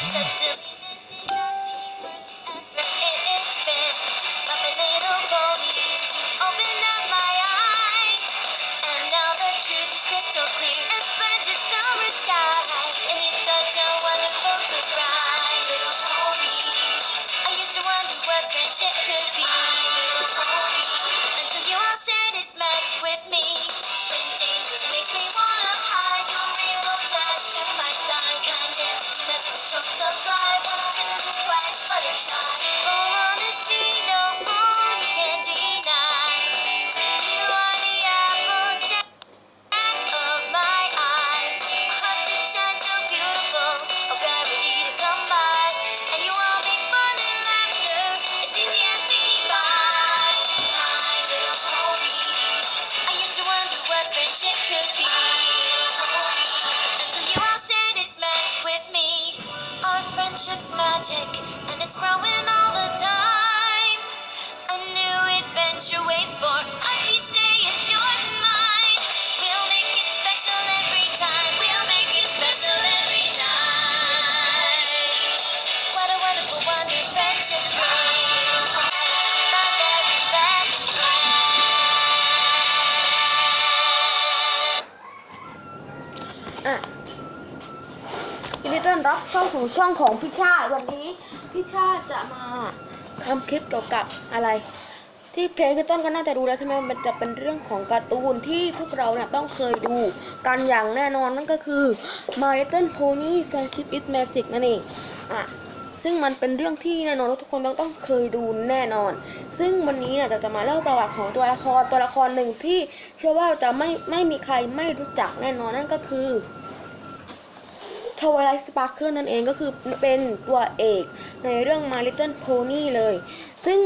Texas. friendship's magic, and it's growing all the time. A new adventure waits for us each day. is yours and mine. We'll make it special every time. We'll make it special every time. What a wonderful, wonderful friendship. My very best friend. Uh. อนรับเข้าสู่ช่องของพี่ชาติวันนี้พี่ชาติจะมาทำคลิปเกี่ยวกับอะไร ที่เพลงขึ้นต้นก็น่าจะรู้แล้วใช่ไหมมันจะเป็นเรื่องของการ์ตูนที่พวกเราเนี่ยต้องเคยดูกันอย่างแน่นอนนั่นก็คือ My Little Pony Friendship is Magic นั่นเองอะซึ่งมันเป็นเรื่องที่แน่นอนทุกคนต้องต้องเคยดูแน่นอน ซึ่งวันนี้เนี่ยจะมาเล่าประวัติของตัวละครตัวละครหนึ่งที่เชื่อว่าจะไม่ไม่มีใครไม่รู้จักแน่นอนนั่นก็คือ วายไลท์สปาร์เคิลนั่นเองก็คือเป็นตัวเอกในเรื่อง My Little Pony เลย ซึ่ง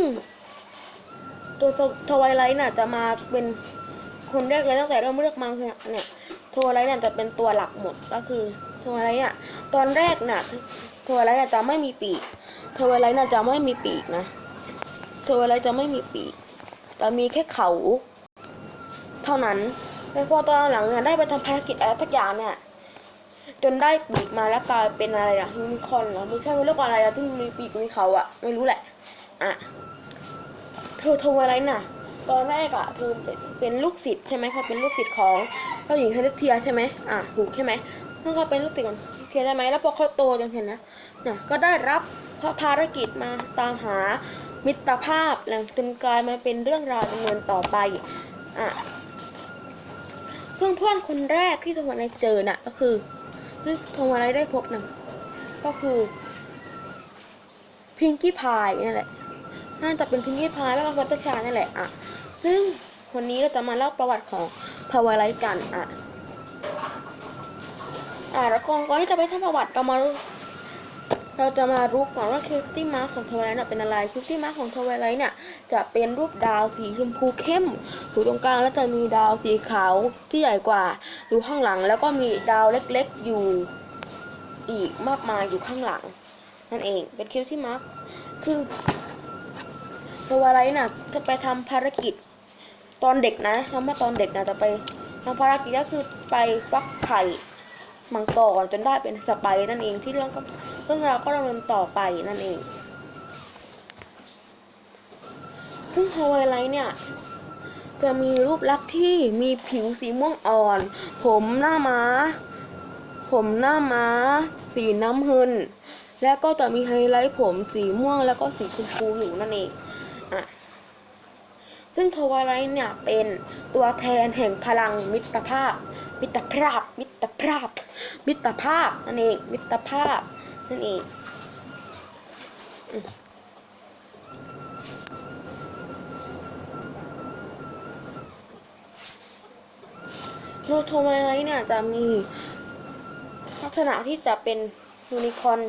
ตัวทวายไลท์น่ะจะมาเป็นคนแรกเลยตั้งแต่เริ่มเลือกมาคือเนี่ยทวายไลท์เนี่ยจะเป็นตัวหลักหมดก็คือทวายไลท์เนี่ยตอนแรกน่ะทวายไลท์น่ะจะไม่มีปีกทวายไลท์น่ะจะไม่มีปีกนะทวายไลท์จะไม่มีปีกแต่มีแค่เขา เท่านั้นแล้วพอตอนหลังเนี่ยได้ไปทำภารกิจอะไรสักอย่างเนี่ย จนได้ปีกมาแล้วกลายเป็นอะไรนะยูนิคอนเหรอไม่ใช่เรียกว่าอะไรอะที่มีปีกมีเขาอะไม่รู้แหละอะเธอทรอะไรน่ะ ตอนแรกอะเธอเป็นลูกศิษย์ใช่ไหมเขาเป็นลูกศิษย์ของเจ้าหญิงเฮเลเทียใช่ไหมอะถูกใช่ไหมเมื่อเขาเป็นลูกศิษย์ของเทียใช่ไหมแล้วพอเขาโตจนเห็นนะเนี่ยก็ได้รับภารกิจมาตามหามิตรภาพแล้วจนกลายมาเป็นเรื่องราวดำเนินต่อไปอะซึ่งเพื่อนคนแรกที่โทรมาเจอน่ะก็คือ ที่โทรมาได้พบนะก็คือพิงกี้พายนี่แหละ น่าจะเป็นพิงกี้พายแล้วก็วัตชานี่แหละอะ ซึ่งวันนี้เราจะมาเล่าประวัติของพาวไลท์กันอะ อะแล้วก่อนก่อนที่จะไปทำประวัติเรามา เราจะมารู้ก่อนว่าคิวตี้มาร์ของทวายไลท์เป็นอะไรคิวตี้มาร์ของทวายไลท์เนี่ยจะเป็นรูปดาวสีชมพูเข้มอยู่ตรงกลางแล้วจะมีดาวสีขาวที่ใหญ่กว่าอยู่ข้างหลัง แล้วก็มีดาวเล็กๆอยู่อีกมากมายอยู่ข้างหลัง นั่นเองเป็นคิวตี้มาร์คคือทวายไลท์น่ะจะไปทำภารกิจตอนเด็กนะทำมาตอนเด็กนะจะไปทำภารกิจก็คือไปฟักไข่ มังกรจนได้เป็นสไปร์นั่นเองที่เรื่องก็เรื่องราวก็ดำเนินต่อไปนั่นเองซึ่งฮาวายไลท์เนี่ยจะมีรูปลักษณ์ที่มีผิวสีม่วงอ่อน ผมหน้าม้า ผมหน้าม้า สีน้ำเงิน และก็จะมีไฮไลท์ผมสีม่วงแล้วก็สีชมพูอยู่นั่นเอง ซึ่งทวายไลท์เนี่ยเป็นตัวแทนแห่งพลังมิตรภาพ มิตรภาพ มิตรภาพ มิตรภาพนั่นเองมิตรภาพนั่นเองโนโทวาไลท์เนี่ยจะมีลักษณะที่จะเป็นยูนิคอร์น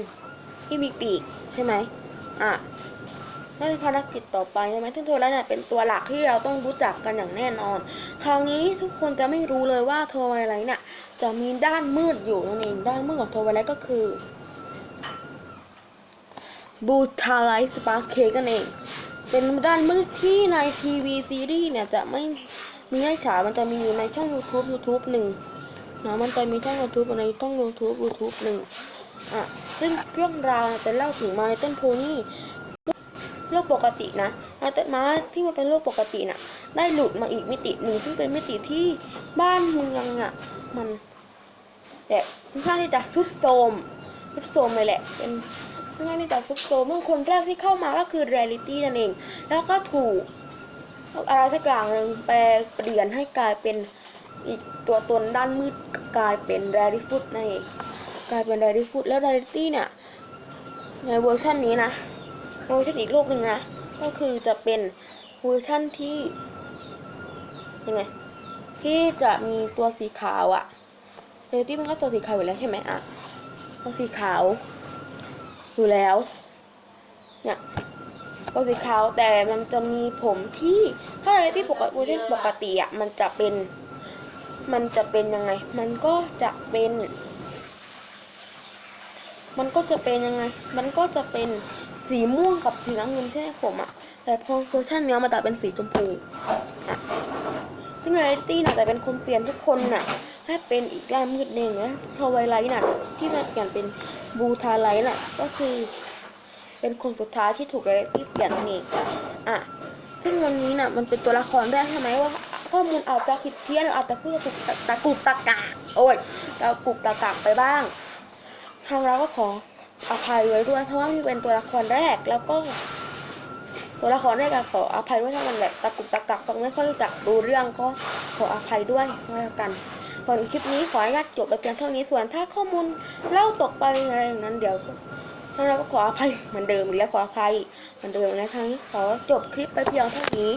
ที่มีปีกใช่ไหมอะ นั่นคือภารกิจต่อไปใช่ไหมซึ่งโทรไลท์เนี่ยเป็นตัวหลักที่เราต้องรู้จักกันอย่างแน่นอน คราวนี้ทุกคนจะไม่รู้เลยว่าโทรไลท์เนี่ยจะมีด้านมืดอยู่นั่นเองด้านมืดของโทรไลท์ก็คือบูทาไลท์สปาร์คเคนั่นเอง เป็นด้านมืดที่ในทีวีซีรีส์เนี่ยจะไม่มีให้ฉายมันจะมีอยู่ในช่อง YouTube YouTube หนึ่งนะมันจะมีช่อง YouTube ในช่อง YouTube YouTube หนึ่งอะซึ่งเรื่องราวจะเล่าถึงไมาต้นโพนี่ โลกปกตินะมาต้นมาที่มันเป็นโลกปกติน่ะ ได้หลุดมาอีกมิติหนึ่งซึ่งเป็นมิติที่บ้านเมืองอะ มันแบบค่อนข้างที่จะทุดโทรมทุดโทรมเลยแหละ เป็นค่อนข้างที่จะทุดโทรมเมื่อคนแรกที่เข้ามาก็คือเรียลิตี้นั่นเอง แล้วก็ถูกอะไรสักอย่างหนึ่งแปลเปลี่ยนให้กลายเป็นอีกตัวตนด้านมืดกลายเป็นแรลิฟุตนั่นเองกลายเป็นแรลิฟุตแล้วแรลิตี้เนี่ยในเวอร์ชันนี้นะ เวอร์ชันอีกโลกหนึ่งนะ ก็คือจะเป็นเวอร์ชันที่ยังไงที่จะมีตัวสีขาวอะเรตี้มันก็ตัวสีขาวอยู่แล้วใช่ไหมอะตัวสีขาวอยู่แล้วเนี่ยตัวสีขาวแต่มันจะมีผมที่ถ้าเรตี้ปกติเวอร์ชันปกติอะมันจะเป็น มันจะเป็นยังไง มันก็จะเป็นมันก็จะเป็นยังไง มันก็จะเป็น สีม่วงกับสีน้ำเงินใช่ไหมผมอะแต่พอเวอร์ชันเนี้ยมันจะเป็นสีชมพูอะซึ่งเรตี้น่ะแต่เป็นคนเปลี่ยนทุกคนน่ะ ให้เป็นอีกด้านมืดหนึ่งนะทวายไลท์น่ะที่มาเปลี่ยนเป็นบูทาไลท์น่ะก็คือ เป็นคนสุดท้ายที่ถูกเรตี้เปลี่ยนนี่อะซึ่งวันนี้น่ะมันเป็นตัวละครแรกใช่ไหมว่าข้อมูลอาจจะผิดเพี้ยนหรืออาจจะพูดตะกุกตะกุกตะกากโอ้ยตะกุกตะกากไปบ้าง ทางเราก็ขอ อภัยไว้ด้วย เพราะว่านี่เป็นตัวละครแรกแล้วก็ ตัวละครแรกก็ขออภัยด้วยถ้ามันแบบตะกุกตะกักฟังไม่ค่อยจะรู้เรื่องก็ขออภัยด้วยก็แล้วกันส่วนคลิปนี้ขออนุญาตจบไปเพียงเท่านี้ส่วนถ้าข้อมูลเล่าตกไปอะไรอย่างนั้นเดี๋ยวทางเราก็ขออภัยเหมือนเดิมอีกแล้วขออภัยเหมือนเดิมในครั้งนี้ขอจบคลิปไปเพียงเท่านี้